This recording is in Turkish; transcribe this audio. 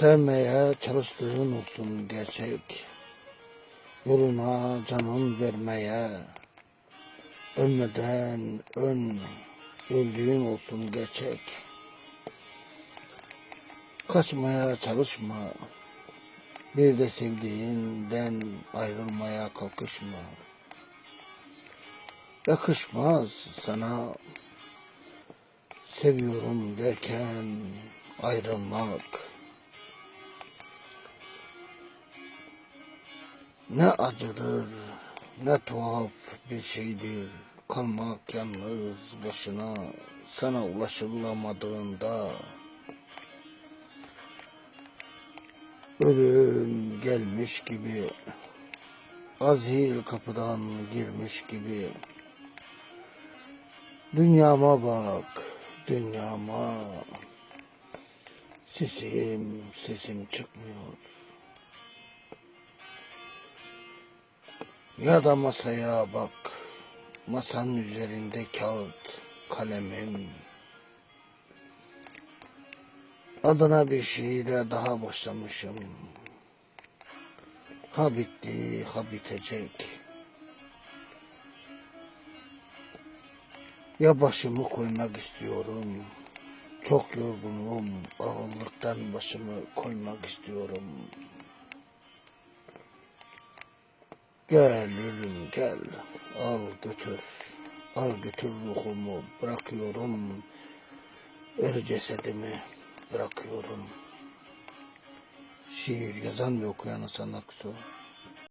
Sevmeye çalıştığın olsun gerçek. Yoluna canın vermeye. Ölmeden ön öldüğün olsun gerçek. Kaçmaya çalışma. Bir de sevdiğinden ayrılmaya kalkışma. Yakışmaz sana seviyorum derken ayrılmak. Ne acıdır, ne tuhaf bir şeydir kalmak yalnız başına sana ulaşılamadığında. Ölüm gelmiş gibi, azil kapıdan girmiş gibi. Dünyama bak, dünyama. Sesim, sesim çıkmıyor. Ya da masaya bak. Masanın üzerinde kağıt, kalemim. Adına bir şiire daha başlamışım. Ha bitti, ha bitecek. Ya başımı koymak istiyorum. Çok yorgunum. Ağırlıktan başımı koymak istiyorum. Gel ölüm gel. Al götür. Al götür ruhumu. Bırakıyorum. Er cesedimi bırakıyorum. Şiir yazan ve okuyan Aksu.